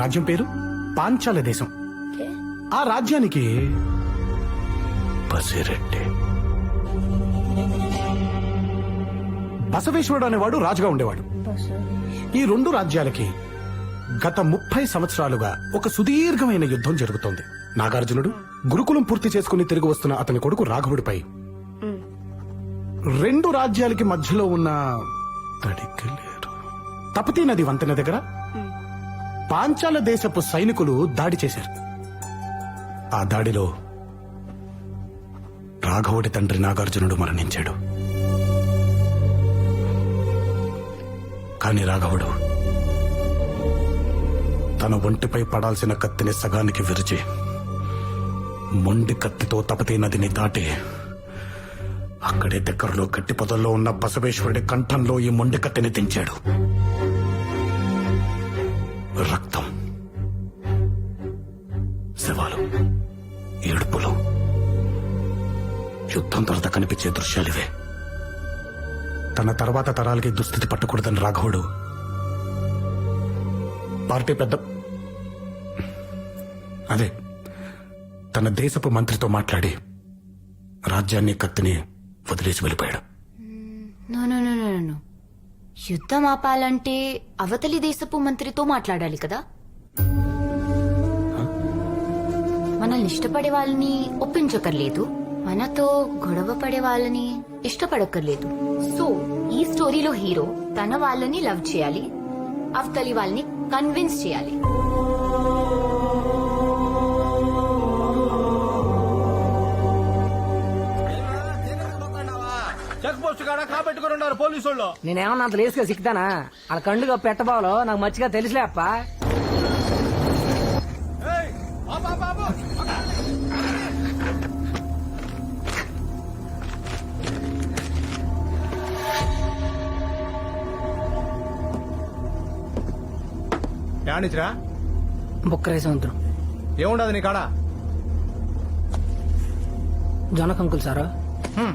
రాజ్యం పేరు పాంచాల దేశం. ఆ రాజ్యానికి బసవేశ్వరుడు అనేవాడు రాజుగా ఉండేవాడు. ఈ రెండు రాజ్యాలకి గత ముప్పై సంవత్సరాలుగా ఒక సుదీర్ఘమైన యుద్ధం జరుగుతోంది. నాగార్జునుడు గురుకులం పూర్తి చేసుకుని తిరిగి వస్తున్న అతని కొడుకు రాఘవుడిపై. రెండు రాజ్యాలకి మధ్యలో ఉన్న తడికలేరు తపతీ నది వంతెన దగ్గర పాంచాల దేశపు సైనికులు దాడి చేశారు. ఆ దాడిలో రాఘవుడి తండ్రి నాగార్జునుడు మరణించాడు. కాని రాఘవుడు తన ఒంటిపై పడాల్సిన కత్తిని సగానికి విరిచి మొండి కత్తితో తపతీ నదిని దాటి అక్కడే దగ్గరలో గట్టి పొదల్లో ఉన్న బసవేశ్వరుడి కంఠంలో ఈ మొండి కత్తిని దించాడు రక్తం. శవాలు ఏడుపులు. యుద్ధం తర్వాత కనిపించే దృశ్యాలివే తన తర్వాత తరాలకి దుస్థితి పట్టకూడదని రాఘవుడు పార్టీ పెద్ద అదే తన దేశపు మంత్రితో మాట్లాడి రాజ్యాన్ని కత్తిని వదిలేసి వెళ్ళిపోయాడు. యుద్ధం ఆపాలంటే అవతలి దేశపు మంత్రితో మాట్లాడాలి కదా? మనల్ని ఇష్టపడే వాళ్ళని ఒప్పించకర్లేదు. మనతో గొడవ పడే వాళ్ళని ఇష్టపడక్కర్లేదు. సో ఈ స్టోరీలో హీరో తన వాళ్ళని లవ్ చేయాలి. అవతలి వాళ్ళని కన్విన్స్ చేయాలి. కాడ కాబెట్టుకుని ఉన్నారు పోలీసు వాళ్ళు నేనేమన్నా అంత లేసుగా సిక్తానా వాళ్ళ కండుగా పెట్టబాలో నాకు మంచిగా తెలిసిలే అప్ప. సముద్రం ఏముండదు నీ కాడ? జొన్నకంకులు సారు. హ్మ్.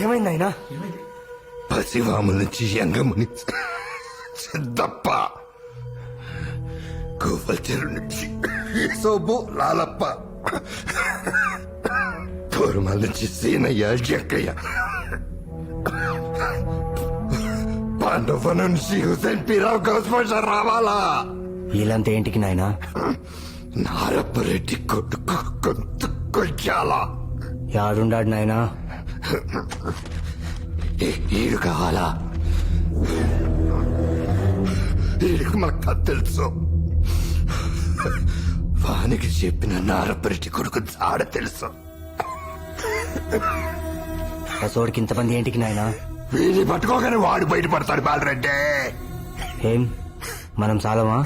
ఏమైంది ఆయన పసివాముల నుంచి యంగముని సిద్ధప్ప. గోవల్చెరు నుంచి సోబు లాలప్ప. పూర్మల నుంచి సీనయ్య జక్కయ్య. పాండవ నుంచి హుసేన్ పీరావు గౌస్పష రావాలా? వీళ్ళంతా ఏంటికి నాయనా? నారప్పరెడ్డి కొడుకు గొంతు కొచ్చాలా యాడుండాడు నాయనా? ఈడు కావాలా ఈడికి మనకు కథ తెలుసు వానికి చెప్పిన నారపరిటి కొడుకు ఆడ తెలుసు అసోడికి ఇంతమంది ఏంటికి నాయనా వీడిని పట్టుకోగానే వాడు బయటపడతాడు బాలరెడ్డి ఏం మనం చాలమా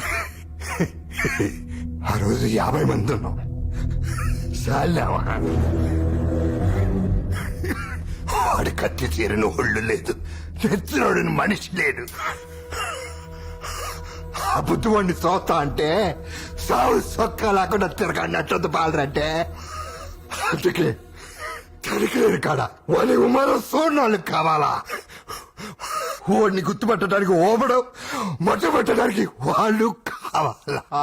ఆ రోజు యాభై మంది ఉన్నాం చాలామా వాడి కత్తి తీరని ఒళ్ళు లేదు. నెత్తినోడిని మనిషి లేడు ఆ బుద్ధివాడిని చూస్తా అంటే సావు సొక్క లేకుండా తిరగన్నట్టుంది పాలరంటే అందుకే తరికలేరు కాడ వాళ్ళ ఉమరం సోనాళ్ళకి కావాలా? వాడిని గుర్తుపట్టడానికి ఓబడం మట్ట పెట్టడానికి వాళ్ళు కావాలా?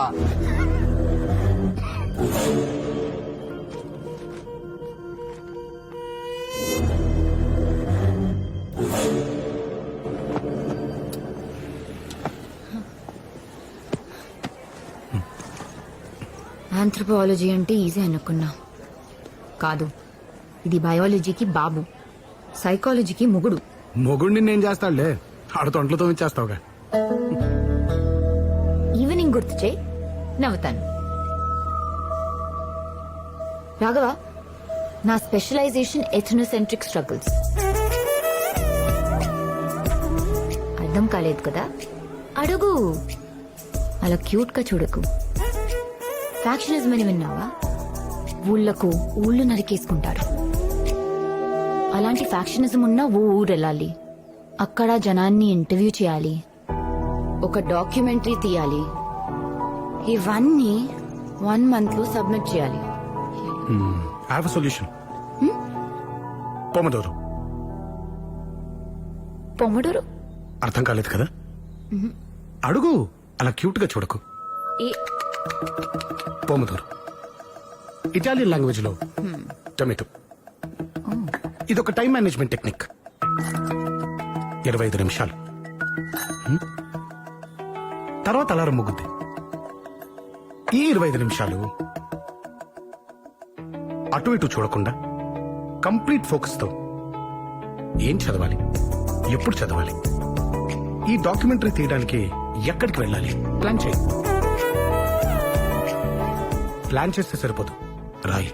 ఆంథ్రపాలజీ అంటే ఈజీ అనుకున్నా. కాదు ఇది బయాలజీకి బాబు సైకాలజీకి మొగుడు. మొగుడిని నేను చేస్తాడులే ఆడుతో ఒంట్లతో ఇచ్చేస్తావుగా ఈవినింగ్ గుర్తు చేయి నవ్వుతాను. రాఘవ నా స్పెషలైజేషన్ ఎథనోసెంట్రిక్ స్ట్రగుల్స్ అర్థం కాలేదు కదా? అడుగు. అలా క్యూట్గా చూడకు. ఫ్యాక్షనిజం అని విన్నావా? ఊళ్ళకు ఊళ్ళు నరికేసుకుంటారు అలాంటి ఫ్యాక్షనిజం ఉన్న ఓ ఊరు వెళ్ళాలి అక్కడ జనాన్ని ఇంటర్వ్యూ చేయాలి. ఒక డాక్యుమెంటరీ తీయాలి. ఇవన్నీ వన్ మంత్లో సబ్మిట్ చేయాలి. హ్యావ్ సొల్యూషన్ పొమదోరు పొమ్మడూరు అర్థం కాలేదు కదా? అడుగు. అలా క్యూట్గా చూడకు పోమదూరు. ఇటాలియన్ లాంగ్వేజ్లో టొమాటో. ఇది ఒక టైం మేనేజ్మెంట్ టెక్నిక్. ఇరవై ఐదు నిమిషాలు. తర్వాత అలారం ముగ్గుద్ది ఈ ఇరవై ఐదు నిమిషాలు అటు ఇటు చూడకుండా కంప్లీట్ ఫోకస్తో ఏం చదవాలి? ఎప్పుడు చదవాలి? ఈ డాక్యుమెంటరీ తీయడానికి ఎక్కడికి వెళ్ళాలి? ప్లాన్ చేయి. ప్లాన్ చేస్తే సరిపోదు. రాయి.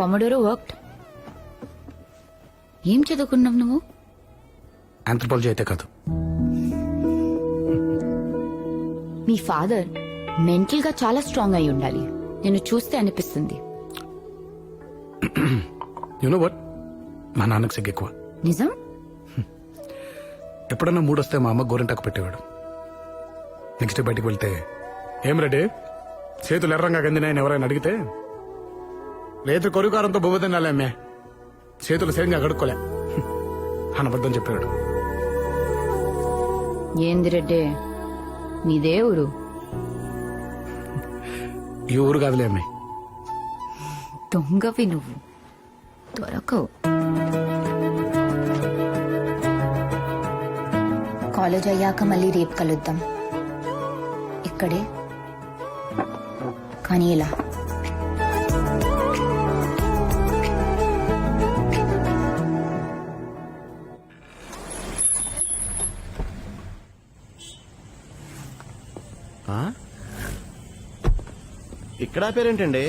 పొమ్మడూరు వర్క్ ఏం చదువుకున్నావు నువ్వు? ఆంథ్రపాలజీ అయితే కాదు. మీ ఫాదర్ మెంటల్గా చాలా స్ట్రాంగ్ అయి ఉండాలి. నేను చూస్తే అనిపిస్తుంది. యునో వట్ మా నాన్నకు సిగ్గు ఎక్కువ. నిజం? ఎప్పుడన్నా మూడొస్తే మా అమ్మ గోరింటాకు పెట్టేవాడు. నెక్స్ట్ బయటికి వెళ్తే ఏం రెడీ చేతులు ఎర్రంగా గందినాయని ఎవరైనా అడిగితే? రేతు కొరుకారంతో బొమ్మ తినాలే అమ్మే. చేతులు సరిగ్గా కడుక్కోలే. అనబద్ధం చెప్పాడు ఏంది రెడ్డే? మీదే ఊరు. ఈ ఊరు కాదులే అమ్మే. దొంగవి నువ్వు. దొరకవు. కాలేజ్ అయ్యాక మళ్ళీ రేపు కలుద్దాం. ఇక్కడే. కానీ ఇలా. ఇక్కడ పేరేంటండి?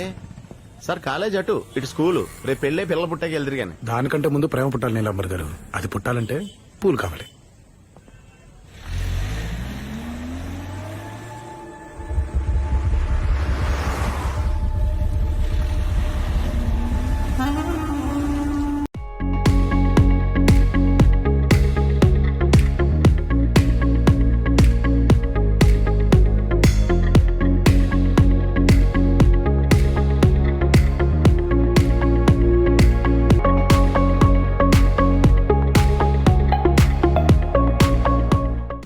సార్ కాలేజ్ అటు ఇటు స్కూలు. రేపు పెళ్ళే పిల్లల పుట్టాకి వెళ్తారు కానీ దానికంటే ముందు ప్రేమ పుట్టాలి నీలమ్మర్ గారు. అది పుట్టాలంటే పూలు కావాలి.